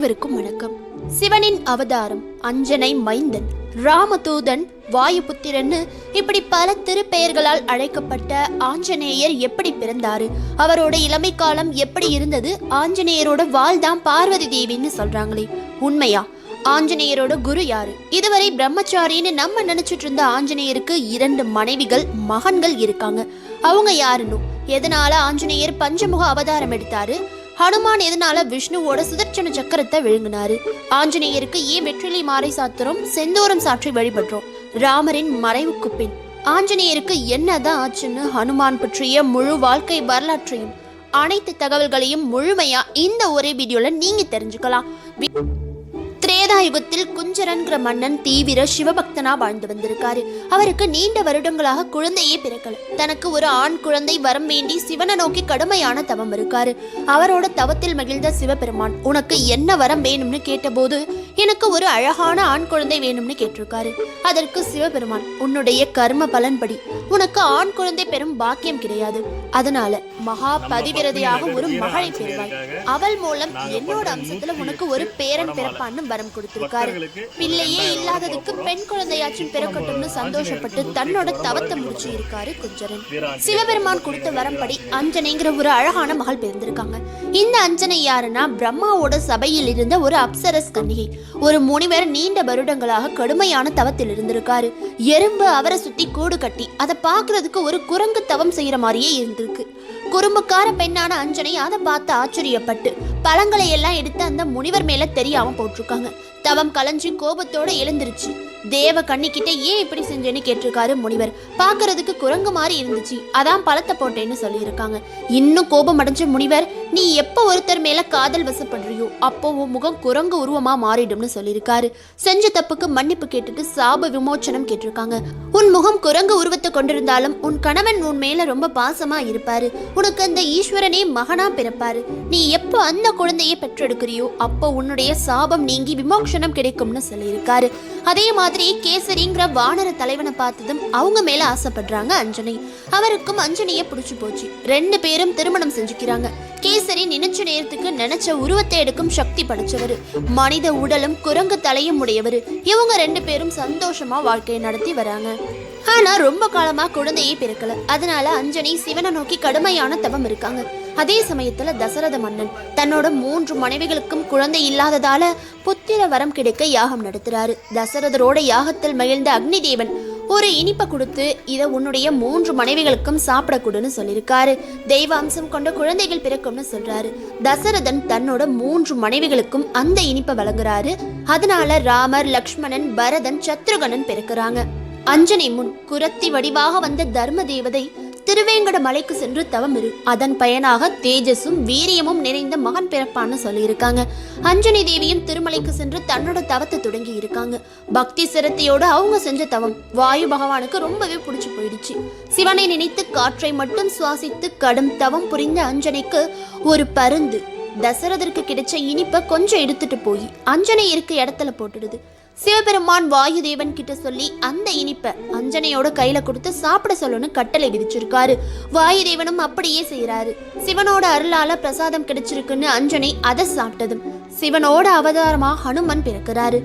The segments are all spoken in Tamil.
அனைவருக்கும் வணக்கம். சிவனின் அவதாரம் அஞ்சனை மைந்தன். ராமதூதன் வாயுபுத்திரன்னு இப்படி பல திருப்பெயர்களால் அழைக்கப்பட்ட ஆஞ்சநேயர் எப்படி பிறந்தாரு? அவரோட இளமை காலம் எப்படி இருந்தது? ஆஞ்சநேயரோட வாழ்தான் பார்வதி தேவின்னு சொல்றாங்களே. உண்மையா? ஆஞ்சநேயரோட குரு யாரு? இதுவரை பிரம்மச்சாரின்னு நம்ம நினைச்சிட்டு இருந்த ஆஞ்சநேயருக்கு இரண்டு மனைவிகள் மகன்கள் இருக்காங்க. அவங்க யாருன்னு? எதனால ஆஞ்சநேயர் பஞ்சமுக அவதாரம் எடுத்தாரு? ஹனுமான் எதனால விஷ்ணுவோட சுதர்ச்சன சக்கரத்தை விழுங்கினாரு? ஆஞ்சநேயருக்கு ஏன் வெற்றிலை மாறை சாத்திரம் செந்தோரம் சாற்றி வழிபடுறோம். ராமரின் மறைவுக்கு பின். ஆஞ்சநேயருக்கு என்னதான் ஆச்சுன்னு ஹனுமான் பற்றிய முழு வாழ்க்கை வரலாற்றையும் அனைத்து தகவல்களையும் முழுமையா இந்த ஒரே வீடியோல நீங்க தெரிஞ்சுக்கலாம். திரேதாயுகத்தில் குஞ்சரன்கிற மன்னன் தீவிர சிவபக்தனா வாழ்ந்து வந்திருக்காரு. அவருக்கு நீண்ட வருடங்களாக குழந்தையே பிறக்கல. தனக்கு ஒரு ஆண் குழந்தை வரம் வேண்டி சிவனை நோக்கி கடுமையான தவம் இருக்காரு. அவரோட தவத்தில் மகிழ்ந்த சிவபெருமான் உனக்கு என்ன வரம் வேணும்னு கேட்டபோது எனக்கு ஒரு அழகான ஆண் குழந்தை வேணும்னு கேட்டிருக்காரு. அதற்கு சிவபெருமான் உன்னுடைய கர்ம பலன்படி உனக்கு ஆண் குழந்தை பெறும் பாக்கியம் கிடையாது. அதனால மகா பதிவிரதையாக ஒரு மகளை பெறுவாய். அவள் மூலம் என்னோட அம்சத்துல உனக்கு ஒரு பேரன் பிறப்பான்னு வரம் கொடுத்திருக்காரு. பிள்ளையே இல்லாததுக்கு பெண் குழந்தையாச்சும் பிறக்கட்டும்னு சந்தோஷப்பட்டு தன்னோட தவத்தை முடிச்சு இருக்காரு குஞ்சரன். சிவபெருமான் கொடுத்த வரம்படி அஞ்சனைங்கிற ஒரு அழகான மகள் பிறந்திருக்காங்க. இந்த அஞ்சனை யாருன்னா பிரம்மாவோட சபையில் இருந்த ஒரு அப்சரஸ் கன்னிகை. ஒரு முனிவர் நீண்ட வருடங்களாக கடுமையான தவத்தில் இருந்திருக்காரு. எறும்பு அவரை சுத்தி கூடு கட்டி அதை பாக்குறதுக்கு ஒரு குரங்கு தவம் செய்யற மாதிரியே இருந்திருக்கு. குறும்புக்கார பெண்ணான அஞ்சனை அதை பார்த்து ஆச்சரியப்பட்டு பழங்களை எல்லாம் எடுத்து அந்த முனிவர் மேல தெரியாம போட்டிருக்காங்க. தவம் கலைஞ்சு கோபத்தோட எழுந்திருச்சு. தேவ கண்ணிக்கிட்ட ஏன் இப்படி செஞ்சேன்னு கேட்டிருக்காரு முனிவர். பாக்குறதுக்கு குரங்கு மாதிரி இருந்துச்சு. அதான் பழத்தை போட்டேன்னு சொல்லியிருக்காங்க. இன்னும் கோபம் அடைஞ்ச முனிவர் நீ எப்போ ஒருத்தர் மேல காதல் வசப்படுறியோ அப்போ உன் முகம் குரங்கு உருவமா மாறிடும்னு சொல்லியிருக்காரு. செஞ்ச தப்புக்கு மன்னிப்பு கேட்டுட்டு சாப விமோச்சனம் கேட்டிருக்காங்க. உன் முகம் குரங்கு உருவத்தை கொண்டிருந்தாலும் உன் கணவன் உன் மேல ரொம்ப பாசமா இருப்பாரு. உனக்கு அந்த ஈஸ்வரனே மகனா பிறப்பாரு. நீ எப்போ அந்த குழந்தையை பெற்றெடுக்கிறியோ அப்போ உன்னுடைய சாபம் நீங்கி விமோக்ஷனம் கிடைக்கும்னு சொல்லியிருக்காரு. அதே மாதிரி கேசரிங்கிற வானர தலைவனை பார்த்ததும் அவங்க மேல ஆசைப்படுறாங்க அஞ்சனை அவருக்கும் அஞ்சனையை பிடிச்சு போச்சு. ரெண்டு பேரும் திருமணம் செஞ்சுக்கிறாங்க. கேசரி நினைச்ச நேரத்துக்கு நினைச்ச உருவத்தை எடுக்கும் சக்தி படைச்சவர். மனித உடலும் குரங்கு தலையும் உடையவர். இவங்க ரெண்டு பேரும் சந்தோஷமா வாழ்க்கையை நடத்தி வராங்க. ஆனா ரொம்ப காலமா குழந்தையே பிறக்கல. அதனால அஞ்சனை சிவனை நோக்கி கடுமையான தவம் இருக்காங்க. அதே சமயத்துல தசரத மன்னன் தன்னோட மூன்று மனைவிகளுக்கும் குழந்தை இல்லாததால புத்திர வரம் கிடைக்க யாகம் நடத்துறாரு. தசரதரோட யாகத்தில் மகிழ்ந்த அக்னி தேவன் ஒரு இனிப்பை கொடுத்து இதை உன்னுடைய மூன்று மனைவிகளுக்கும் சாப்பிடக்கூடுன்னு சொல்லியிருக்காரு. தெய்வ அம்சம் கொண்ட குழந்தைகள் பிறக்கும்னு சொல்றாரு. தசரதன் தன்னோட மூன்று மனைவிகளுக்கும் அந்த இனிப்பை வழங்குறாரு. அதனால ராமர் லக்ஷ்மணன் பரதன் சத்ருகனன் பிறக்கிறாங்க. அஞ்சனை முன் குரத்தி வடிவாக வந்த தர்ம தேவதை திருவேங்கட மலைக்கு சென்று தவம் இரு. அதன் பயனாக தேஜஸும் வீரியமும் நிறைந்த மகன் பிறப்பான்னு சொல்லியிருக்காங்க. அஞ்சனி தேவியும் திருமலைக்கு சென்று தன்னோட தவத்தை தொடங்கி இருக்காங்க. பக்தி சிரத்தையோடு அவங்க செஞ்ச தவம் வாயு பகவானுக்கு ரொம்பவே பிடிச்சி போயிடுச்சு. சிவனை நினைத்து காற்றை மட்டும் சுவாசித்து கடும் தவம் புரிந்த அஞ்சனைக்கு ஒரு பருந்து. தசரதற்கு கிடைச்ச இனிப்பை கொஞ்சம் எடுத்துட்டு போய். அஞ்சனை இருக்க இடத்துல போட்டுடுது. சிவபெருமான் வாயுதேவன் கிட்ட சொல்லி அந்த இனிப்பை அஞ்சனையோட கையில கொடுத்து சாப்பிட சொல்லணும்னு கட்டளை விதிச்சிருக்காரு. வாயுதேவனும் அப்படியே செய்யறாரு சிவனோட அருளால பிரசாதம் கிடைச்சிருக்குன்னு அஞ்சனை அதை சாப்பிட்டதும் சிவனோட அவதாரமா ஹனுமன் பிறக்கிறாரு.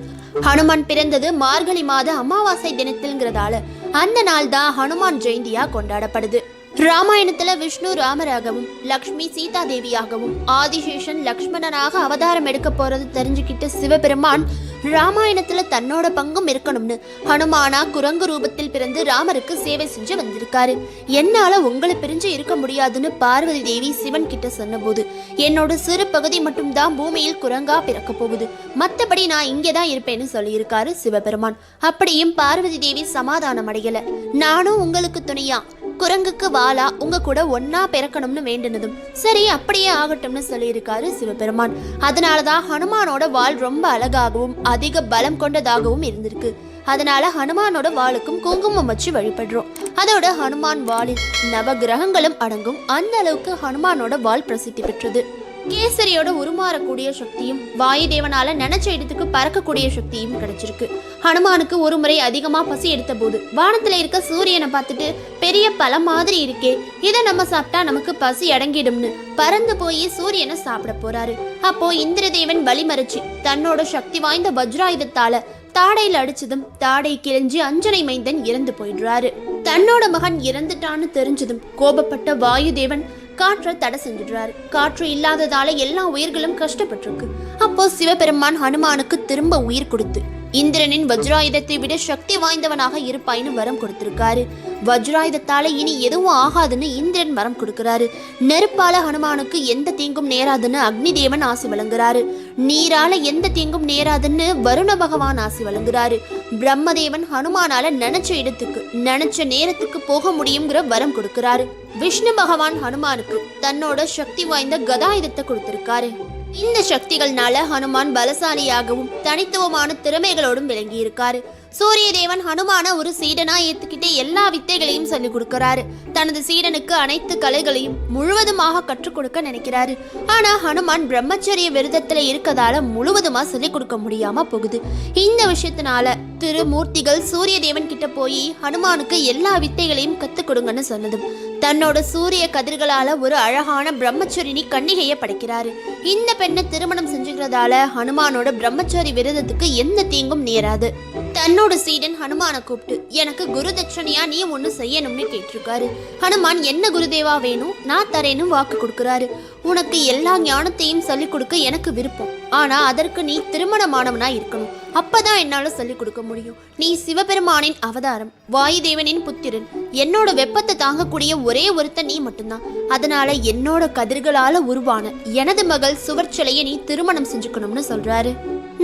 ஹனுமான் பிறந்தது மார்கழி மாத அமாவாசை தினத்தில்ங்கிறதால அந்த நாள் தான் ஹனுமான் ஜெயந்தியா கொண்டாடப்படுது. ராமாயணத்துல விஷ்ணு ராமராகவும் லக்ஷ்மி சீதா தேவியாகவும் ஆதிசேஷன் லக்ஷ்மணனாக அவதாரம் எடுக்க போறது தெரிஞ்சுக்கிட்டு சிவபெருமான் ராமாயணத்துல தன்னோட பங்கும் இருக்கணும்னு ஹனுமானா குரங்கு ரூபத்தில் பிறந்து ராமருக்கு சேவை செஞ்சு வந்திருக்காரு. என்னால உங்களை பிரிஞ்சு இருக்க முடியாதுன்னு பார்வதி தேவி சிவன் கிட்ட சொன்னபோது என்னோட சிறு பகுதி மட்டும்தான் பூமியில் குரங்கா பிறக்க போகுது. மத்தபடி நான் இங்கே தான் இருப்பேன்னு சொல்லியிருக்காரு சிவபெருமான். அப்படியும் பார்வதி தேவி சமாதானம் அடையல நானும் உங்களுக்கு துணையா குரங்குக்கு வாலா உங்க கூட ஒன்னா பிறக்கணும்னு வேண்டினதும் சரி அப்படியே ஆகட்டும்னு சொல்லியிருக்காரு சிவபெருமான். அதனாலதான் ஹனுமானோட வாள் ரொம்ப அழகாகவும் அதிக பலம் கொண்டதாகவும் இருந்திருக்கு. அதனால ஹனுமானோட வாளுக்கும் குங்குமம் வச்சு வழிபடுறோம். அதோட ஹனுமான் வாளில் நவ கிரகங்களும் அடங்கும். அந்த அளவுக்கு ஹனுமானோட வாள் பிரசித்தி பெற்றது. கேசரியோட உருமாறக்கூடிய சக்தியும் வாயுதேவனால நினைச்ச இடத்துக்கு பறக்கக்கூடிய சக்தியும் கிடைச்சிருக்கு. ஹனுமானுக்கு ஒரு முறை அதிகமா பசி எடுத்த போது வானத்துல இருக்க சூரியனை பார்த்துட்டு பெரிய பழம் மாதிரி இருக்கே இதை நம்ம சாப்பிட்டா நமக்கு பசி அடங்கிடும்னு பறந்து போய் சூரியனை சாப்பிட போறாரு. அப்போ இந்திரதேவன் வழிமறிச்சு தன்னோட சக்தி வாய்ந்த வஜ்ராயுதத்தால தாடையில் அடிச்சதும் தாடை கிழிஞ்சு அஞ்சனை மைந்தன் இறந்து போயிடுறாரு. தன்னோட மகன் இறந்துட்டான்னு தெரிஞ்சதும் கோபப்பட்ட வாயுதேவன் காற்றை தடை செஞ்சிடுறாரு. காற்று இல்லாததால எல்லா உயிர்களும் கஷ்டப்பட்டிருக்கு. அப்போ சிவபெருமான் ஹனுமானுக்கு திரும்ப உயிர் கொடுத்து இந்திரனின் வஜ்ராயுதத்தை விட சக்தி வாய்ந்தவனாக இருப்பாயின்னு வரம் கொடுத்திருக்காரு. வஜ்ராயுதத்தால இனி எதுவும் ஆகாதுன்னு இந்திரன் வரம் கொடுக்கிறாரு. நெருப்பால ஹனுமானுக்கு எந்த தீங்கும் நேராதுன்னு அக்னி தேவன் ஆசி வழங்குறாரு. நீரால எந்த தீங்கும் நேராதுன்னு வருண பகவான் ஆசி வழங்குறாரு. பிரம்மதேவன் ஹனுமானால நினைச்ச இடத்துக்கு நினைச்ச நேரத்துக்கு போக முடியுங்கிற வரம் கொடுக்கிறாரு. விஷ்ணு பகவான் ஹனுமானுக்கு தன்னோட சக்தி வாய்ந்த கதாயுதத்தை கொடுத்திருக்காரு. இந்த சக்திகள்னால ஹனுமான் பலசாலியாகவும் தனித்துவமான திறமைகளோடும் விளங்கி இருக்காரு சூரிய தேவன் ஹனுமான ஒரு சீடனா ஏத்துக்கிட்டே எல்லா வித்தைகளையும் சொல்லிக் கொடுக்கிறாரு. தனது சீடனுக்கு அனைத்து கலைகளையும் முழுவதுமாக கற்றுக் கொடுக்க நினைக்கிறாரு. ஆனா ஹனுமான் பிரம்மச்சரிய விரதத்துல இருக்கதால முழுவதுமா சொல்லிக் கொடுக்க முடியாம போகுது. இந்த விஷயத்தினால திருமூர்த்திகள் சூரிய தேவன் கிட்ட போய் ஹனுமானுக்கு எல்லா வித்தைகளையும் கற்றுக் கொடுங்கன்னு சொன்னதும் தன்னோட சூரிய கதிர்களால ஒரு அழகான பிரம்மச்சரினி கன்னிகையை படைக்கிறாரு. இந்த பெண்ணை திருமணம் செஞ்சுக்கிறதால ஹனுமானோட பிரம்மச்சாரி விரதத்துக்கு எந்த தீங்கும் நேராது. தன்னோட சீடன் ஹனுமான கூப்பிட்டு எனக்கு குரு தட்சணையா நீ ஒண்ணு செய்யணும்னு கேட்டிருக்காரு. ஹனுமான் என்ன குருதேவா வேணும்? நான் தரேன்னு வாக்கு கொடுக்குறாரு. உனக்கு எல்லா ஞானத்தையும் சொல்லிக் கொடுக்க எனக்கு விருப்பம். ஆனா அதற்கு நீ திருமணமானவனா இருக்கணும். அப்பதான் என்னால சொல்லிக் கொடுக்க முடியும். நீ சிவபெருமானின் அவதாரம் வாயுதேவனின் புத்திரன் என்னோட வெப்பத்தை தாங்கக்கூடிய ஒரே ஒருத்தன் நீ மட்டும்தான். அதனால என்னோட கதிர்களால உருவான எனது மகள் சுவர்ச்சலையை நீ திருமணம் செஞ்சுக்கணும்னு சொல்றாரு.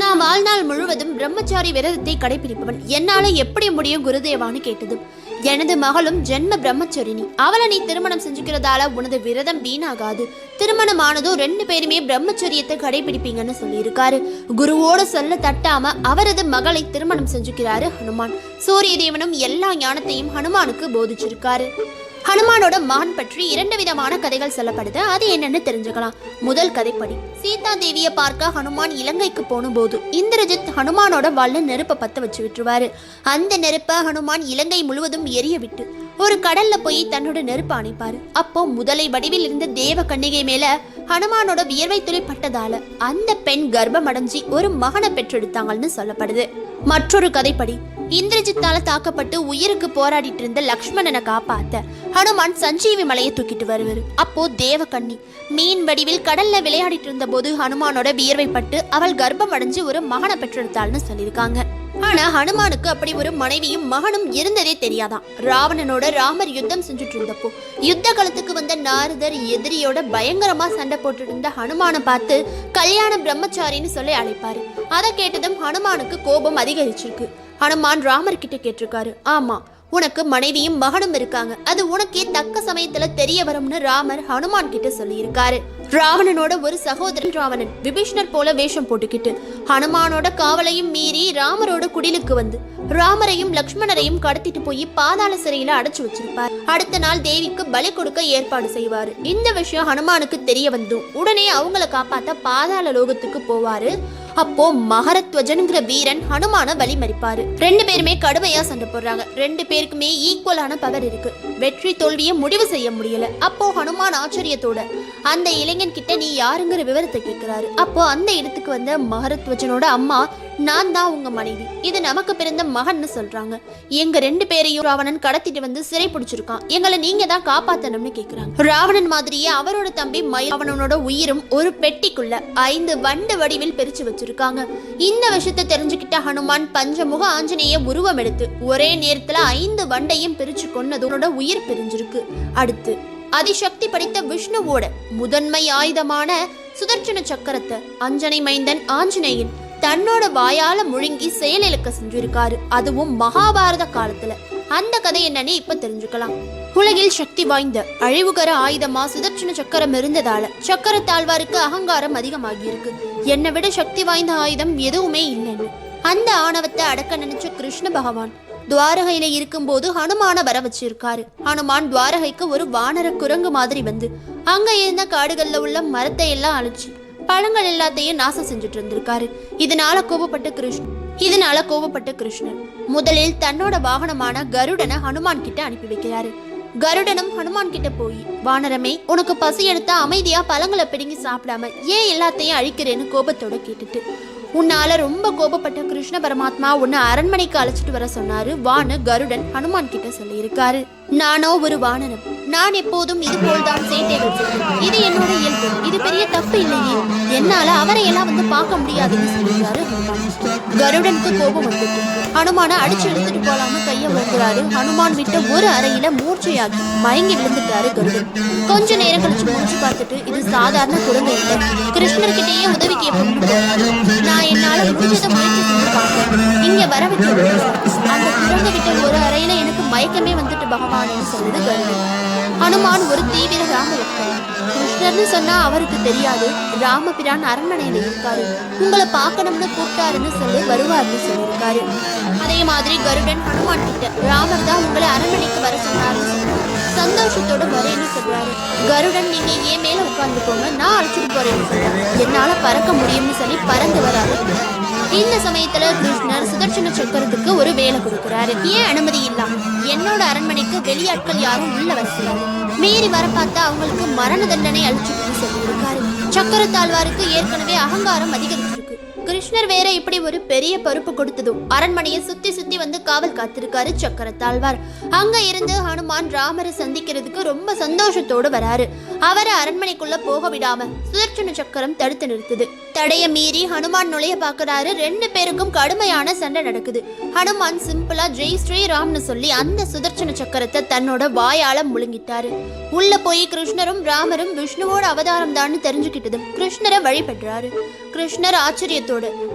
நான் வாழ்நாள் முழுவதும் பிரம்மச்சாரி விரதத்தை கடைபிடிப்பவன். என்னால எப்படி முடியும் குருதேவான்னு கேட்டதும் எனது மகளும் ஜென்ம பிரம்மச்சரிணி. அவளை நீ திருமணம் செஞ்சுக்கிறதால உனது விரதம் வீணாகாது. திருமணமானதும் ரெண்டு பேருமே பிரம்மச்சரியத்தை கடைபிடிப்பீங்கன்னு சொல்லியிருக்காரு. குருவோட சொல்ல தட்டாம அவரது மகளை திருமணம் செஞ்சுக்கிறாரு ஹனுமான். சூரிய தேவனும் எல்லா ஞானத்தையும் ஹனுமானுக்கு போதிச்சிருக்காரு. ஹனுமானோட மகன் பற்றி இரண்டு விதமான கதைகள் சொல்லப்படுது. அது என்னன்னு தெரிஞ்சுக்கலாம். முதல் கதைப்படி சீதா தேவியை பார்க்க ஹனுமான் இலங்கைக்கு போனபோது இந்திரஜித் ஹனுமானோட வால்ல நெருப்பை பத்த வச்சு விட்டுருவாரு. அந்த நெருப்பை ஹனுமான் இலங்கை முழுவதும் எரிய விட்டு ஒரு கடல்ல போய் தன்னோட நெருப்பை அணைப்பாரு. அப்போ முதலை வடிவில் இருந்த தேவ கன்னிகை மேல ஹனுமானோட வியர்வை துளி பட்டதால அந்த பெண் கர்ப்பம் அடைஞ்சி ஒரு மகனை பெற்றெடுத்தாங்கன்னு சொல்லப்படுது. மற்றொரு கதைப்படி இந்திரஜித்தால தாக்கப்பட்டு உயிருக்கு போராடிட்டு இருந்த லக்ஷ்மணனை காப்பாத்த ஹனுமான் சஞ்சீவி மலையை தூக்கிட்டு வருவார். அப்போ தேவகண்ணி மீன் வடிவில் கடல்ல விளையாடிட்டு இருந்த போது ஹனுமானோட வியர்வை பட்டு அவள் கர்ப்பம் அடைஞ்சு ஒரு மகனை பெற்றெடுத்தாள்னு சொல்லியிருக்காங்க. ஆனா ஹனுமானுக்கு அப்படி ஒரு மனைவியும் மகனும் இருந்ததே தெரியாதாம் ராவணனோட ராமர் யுத்தம் செஞ்சுட்டு இருந்தப்போ யுத்த களத்துக்கு வந்த நாரதர் எதிரியோட பயங்கரமா சண்டை போட்டுட்டு இருந்த ஹனுமானை பார்த்து கல்யாண பிரம்மச்சாரின்னு சொல்லி அழைப்பாரு. அதை கேட்டதும் ஹனுமானுக்கு கோபம் அதிகரிச்சிருக்கு. ஹனுமான் ராமர் கிட்ட கேட்டிருக்காரு ஆமா உனக்கு மனைவியும் மகனும் இருக்காங்க. அது உனக்கே தக்க சமயத்துல தெரிய வரும்னு ராமர் ஹனுமான் கிட்ட சொல்லியிருக்காரு. ராவணனோட ஒரு சகோதரன் ராவணன் விபீஷ்ணர் போல வேஷம் போட்டுக்கிட்டு ஹனுமானோட காவலையும் மீறி ராமரோட குடிலுக்கு வந்து ராமரையும் லக்ஷ்மணரையும் கடத்திட்டு போய் பாதாள சிறையில அடைச்சு வச்சிருப்பார். அடுத்த நாள் தேவிக்கு பலி கொடுக்க ஏற்பாடு செய்வாரு. இந்த விஷயம் ஹனுமானுக்கு தெரிய வந்தும் உடனே அவங்கள காப்பாத்த பாதாள லோகத்துக்கு போவாரு அப்போ மகரத்வஜனுங்கிற வீரன் ஹனுமான வழிமறிப்பாரு. ரெண்டு பேருமே கடுமையா சண்டை போடுறாங்க. ரெண்டு பேருக்குமே ஈக்குவலான பவர் இருக்கு. வெற்றி தோல்வியை முடிவு செய்ய முடியல. அப்போ ஹனுமான் ஆச்சரியத்தோட அந்த இளைஞன் கிட்ட நீ யாருங்கிற விவரத்தை கேட்கிறாரு அப்போ அந்த இடத்துக்கு வந்த மகரத்வஜனோட அம்மா நான் தான் உங்க மனைவி. இது நமக்கு பிறந்த மகன்னு சொல்றாங்க. எங்க ரெண்டு பேரையும் ராவணன் கடத்திட்டு வந்து சிறை பிடிச்சிருக்கான். எங்களை நீங்க தான் காப்பாத்தணும்னு கேக்குறாங்க. ராவணன் மாதிரியே அவரோட தம்பி மயில் அவனோட உயிரும் ஒரு பெட்டிக்குள்ள ஐந்து வண்டு வடிவில் பிரிச்சு வச்சிருக்காங்க. இந்த விஷயத்தை தெரிஞ்சுக்கிட்ட ஹனுமான் பஞ்சமுக ஆஞ்சநேய உருவம் எடுத்து ஒரே நேரத்துல ஐந்து வண்டையும் பிரிச்சு கொன்னதோட உயிர் பிரிஞ்சிருக்கு. அடுத்து அதிசக்தி படைத்த விஷ்ணுவோட முதன்மை ஆயுதமான சுதர்ச்சன சக்கரத்தை அஞ்சனை மைந்தன் ஆஞ்சநேயன் தன்னோட வாயால முழுங்கி செயலிழக்க செஞ்சிருக்காரு. அதுவும் மகாபாரத காலத்துல. அந்த கதை என்னன்னு இப்ப தெரிஞ்சுக்கலாம். உலகில் சக்தி வாய்ந்த அழிவுகர ஆயுதமா சுதர்ஷன சக்கரம் இருந்ததால சக்கர தாழ்வாருக்கு அகங்காரம் அதிகமாகி இருக்கு என்னை விட சக்தி வாய்ந்த ஆயுதம் எதுவுமே இல்லைன்னு. அந்த ஆணவத்தை அடக்க நினைச்ச கிருஷ்ண பகவான் துவாரகையில இருக்கும்போது ஹனுமான வர வச்சிருக்காரு. ஹனுமான் துவாரகைக்கு ஒரு வானர குரங்கு மாதிரி வந்து அங்க இருந்த காடுகள்ல உள்ள மரத்தை எல்லாம் அழிச்சு பழங்கள் எல்லாத்தையும் நாசம் செஞ்சுட்டு இருந்திருக்காரு. இதனால கோபப்பட்ட கிருஷ்ணன் இதனால கோபப்பட்ட கிருஷ்ணன். முதலில் தன்னோட வாகனமான கருடனை ஹனுமான் கிட்ட அனுப்பி வைக்கிறாரு. கருடனும் ஹனுமான் கிட்ட போய் வானரமே உனக்கு பசி எடுத்தா அமைதியா பழங்களை பிடுங்கி சாப்பிடாம ஏன் எல்லாத்தையும் அழிக்கிறேன்னு கோபத்தோட கேட்டுட்டு. உன்னால ரொம்ப கோபப்பட்ட கிருஷ்ண பரமாத்மா உன்னை அரண்மனைக்கு அழைச்சிட்டு வர சொன்னாரு வான்னு கருடன் ஹனுமான் கிட்ட சொல்லியிருக்காரு. நானோ ஒரு வானரம். நான் எப்போதும் இது போல்தான் சேட்டைகள் செய்வேன். இது என்னோட இயல்பு. இது பெரிய தப்பு இல்லையே. என்னால அவரை எல்லாம் வந்து பார்க்க முடியாதுன்னு சொல்லிடுறாரு கருடனுக்கு கோபம் வந்துட்டு. ஹனுமான அடிச்சு எடுத்துட்டு போலாம்னு கைய ஓங்குறாரு ஹனுமான் விட்ட ஒரு அறையில மூர்ச்சையாகி மயங்கி விழுந்துட்டாரு கருடன். கொஞ்ச நேரம் கழிச்சு முடிச்சு பார்த்துட்டு இது சாதாரண குழந்தை இல்லை. கிருஷ்ணர்கிட்டயே உதவி கேட்போம்னு நான் என்னால முடிஞ்சதை முயற்சி செஞ்சு பார்த்தேன் இங்க வர வைக்க அந்த குழந்தை கிட்ட ஒரு மயக்கமே வந்துட்டு பகவான்னு சொல்லுது கருடன் ஹனுமான் ஒரு தீவிர ராம கிருஷ்ணர்னு சொன்னா அவருக்கு தெரியாது. ராமபிரான் அரண்மனையில இருக்காரு. உங்களை பார்க்கணும்னு கூப்பிட்டாருன்னு சொல்லி வருவார்னு சொல்லியிருக்காரு. அதே மாதிரி கருடன் ஹனுமான் கிட்ட ராமர் தான் உங்களை அரண்மனைக்கு வர சொன்னாரு. சந்தோஷத்தோட வரேன்னு சொல்றாரு. கருடன் நீங்க ஏன் மேல உட்காந்துக்கோங்க நான் அழைச்சிட்டு போறேன்னு சொல்றேன் என்னால பறக்க முடியும்னு சொல்லி பறந்து வராரு. இந்த சமயத்துல கிருஷ்ணர் சுதர்சன சக்கரத்துக்கு ஒரு வேலை கொடுக்குறாரு. ஏன் அனுமதி இல்லாம? என்னோட அரண்மனைக்கு வெளியாட்கள் யாரும் உள்ள வசதி மீறி வர பார்த்தா அவங்களுக்கு மரண தண்டனை அழிச்சுட்டு சொல்லியிருக்காரு. சக்கரத்தாழ்வாருக்கு ஏற்கனவே அகங்காரம் அதிகரிக்கும் கிருஷ்ணர் வேற இப்படி ஒரு பெரிய பருப்பு கொடுத்ததும் அரண்மனையை சுத்தி சுத்தி வந்து காவல் காத்திருக்காரு சக்கரத்தாழ்வார். அங்க இருந்து ஹனுமான் ராமரை சந்திக்கிறதுக்கு ரொம்ப சந்தோஷத்தோடு வராரு. அவரை அரண்மனைக்குள்ள போக விடாம சுதர்ச்சன சக்கரம் தடுத்து நிறுத்துது. தடைய மீறி ஹனுமான் நுழைய பாக்குறாரு ரெண்டு பேருக்கும் கடுமையான சண்டை நடக்குது. ஹனுமான் சிம்பிளா ஜெய் ஸ்ரீராம்னு சொல்லி அந்த சுதர்ச்சன சக்கரத்தை தன்னோட வாயால முழுங்கிட்டாரு. உள்ள போய் கிருஷ்ணரும் ராமரும் விஷ்ணுவோட அவதாரம் தான் தெரிஞ்சுக்கிட்டதும் கிருஷ்ணரை வழிபடுறாரு. கிருஷ்ணர் ஆச்சரியத்தோடு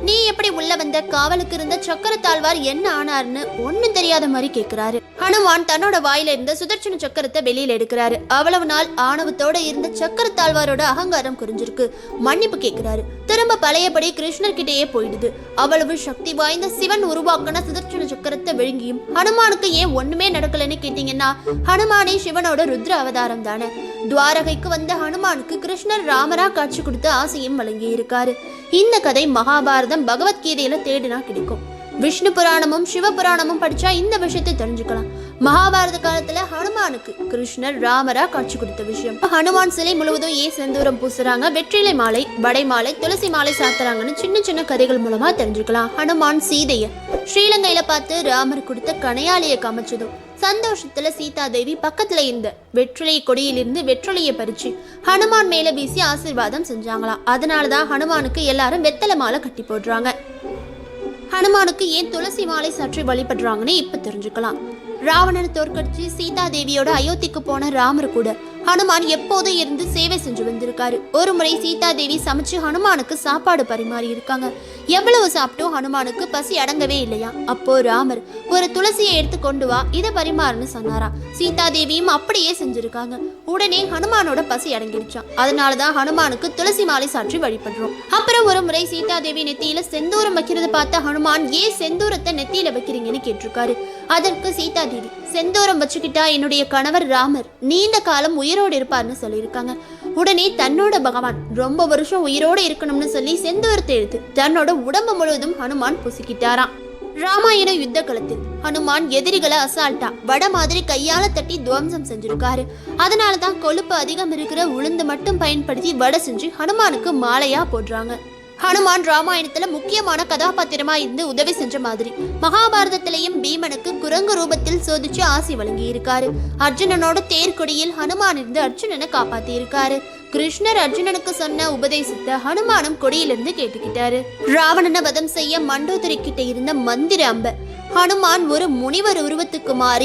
நீ எப்படி உள்ள வந்த? காவலுக்கு இருந்த சக்கரத்தாழ்வார் என்ன ஆனார்னு ஒண்ணும் தெரியாத மாதிரி கேக்குறாரு ஹனுமான் தன்னோட வாயில இருந்த சுதர்சன சக்கரத்தை வெளியில எடுக்கிறாரு. அவ்வளவு நாள் ஆணவத்தோட இருந்த சக்கரத்தாழ்வாரோட அகங்காரம் குறைஞ்சிருக்கு. மன்னிப்பு கேக்குறாரு திரும்ப பழையபடி கிருஷ்ணர் கிட்டேயே போயிடுது. அவ்வளவு சக்தி வாய்ந்த சிவன் உருவாக்கின சுதர்சன சக்கரத்தை விழுங்கியும் ஹனுமானுக்கு ஏன் ஒண்ணுமே நடக்கலன்னு கேட்டீங்கன்னா ஹனுமானே சிவனோட ருத்ர அவதாரம் தானே. துவாரகைக்கு வந்த ஹனுமானுக்கு கிருஷ்ணர் ராமரா காட்சி கொடுத்து ஆசையும் வழங்கி இருக்காரு இந்த கதை மகாபாரதம் பகவத்கீதையில தேடினா கிடைக்கும். விஷ்ணு புராணமும் சிவபுராணமும் படிச்சா இந்த விஷயத்தை தெரிஞ்சுக்கலாம். மகாபாரத காலத்துல ஹனுமானுக்கு கிருஷ்ணர் ராமரா காட்சி கொடுத்த விஷயம். ஹனுமான் சிலை முழுவதும் ஏ செந்தூரம் பூசுறாங்க? வெற்றிலை மாலை வடை மாலை துளசி மாலை சாத்துறாங்கன்னு சின்ன சின்ன கதைகள் மூலமா தெரிஞ்சுக்கலாம். ஹனுமான் சீதைய ஸ்ரீலங்கையில பார்த்து ராமர் கொடுத்த கணையாளியை காமிச்சதும் சந்தோஷத்துல சீதா தேவி பக்கத்துல இருந்த வெற்றிலை கொடியிலிருந்து வெற்றிலையை பறிச்சு ஹனுமான் மேல வீசி ஆசீர்வாதம் செஞ்சாங்களாம் அதனாலதான் ஹனுமானுக்கு எல்லாரும் வெத்தலை மாலை கட்டி போடுறாங்க. ஹனுமானுக்கு ஏன் துளசி மாலை சற்று வழிபடுறாங்கன்னு இப்ப தெரிஞ்சுக்கலாம். ராவணனை தோற்கடிச்சு சீதா தேவியோட அயோத்திக்கு போன ராமர் கூட ஹனுமான் எப்போதும் இருந்து சேவை செஞ்சு வந்திருக்காரு. ஒரு முறை சீதா தேவி சமைச்சு ஹனுமானுக்கு சாப்பாடு பரிமாறி இருக்காங்க. எவ்வளவு சாப்பிட்டும் ஹனுமானுக்கு? பசி அடங்கவே இல்லையா? அப்போ ராமர் ஒரு துளசியை எடுத்து கொண்டு வா இதை பரிமாறுன்னு சொன்னாரா சீதா தேவியும் அப்படியே செஞ்சிருக்காங்க. உடனே ஹனுமானோட பசி அடங்கிடுச்சான் அதனாலதான் ஹனுமானுக்கு துளசி மாலை சாற்றி வழிபடுறோம். அப்புறம் ஒரு முறை சீதா தேவி நெத்தியில செந்தூரம் வைக்கிறத பார்த்த ஹனுமான் ஏன் செந்தூரத்தை நெத்தியில வைக்கிறீங்கன்னு கேட்டிருக்காரு. அதற்கு சீதா தேவி செந்தூரம் வச்சுக்கிட்டா என்னுடைய கணவர் ராமர் நீண்ட காலம் உயிரோடு இருப்பார்னு சொல்லியிருக்காங்க. உடனே தன்னோட பகவான் ரொம்ப வருஷம் உயிரோடு இருக்கணும்னு சொல்லி செந்தூரத்தை எடுத்து தன்னோட உடம்பு முழுவதும் ஹனுமான் புசிக்கிட்டாராம். ராமாயண யுத்த களத்தில் ஹனுமான் எதிரிகளை அசால்ட்டா வட மாதிரி கையால தட்டி துவம்சம் செஞ்சிருக்காரு. அதனால தான் கொழுப்பு அதிகம் இருக்கிற உளுந்து மட்டும் பயன்படுத்தி வடை செஞ்சு ஹனுமானுக்கு மாலையா போடுறாங்க. ஹனுமான் ராமாயணத்துல முக்கியமான கதாபாத்திரமா இருந்து உதவி செஞ்ச மாதிரி. மகாபாரதத்திலையும் பீமனுக்கு குரங்கு ரூபத்தில் சோதிச்சு ஆசி வழங்கி இருக்காரு அர்ஜுனனோட தேர்கொடியில் ஹனுமான் இருந்து அர்ஜுனனை காப்பாத்தி இருக்காரு கிருஷ்ணர் அர்ஜுனனுக்கு சொன்ன உபதேசத்தை ஹனுமானும் கொடியிலிருந்து கேட்டுக்கிட்டாரு. ராவணனை வதம் செய்ய மண்டோதரி கிட்ட இருந்த மந்திர அம்ப. ஹனுமான் ஒரு முனிவர் உருவத்துக்கு மாறி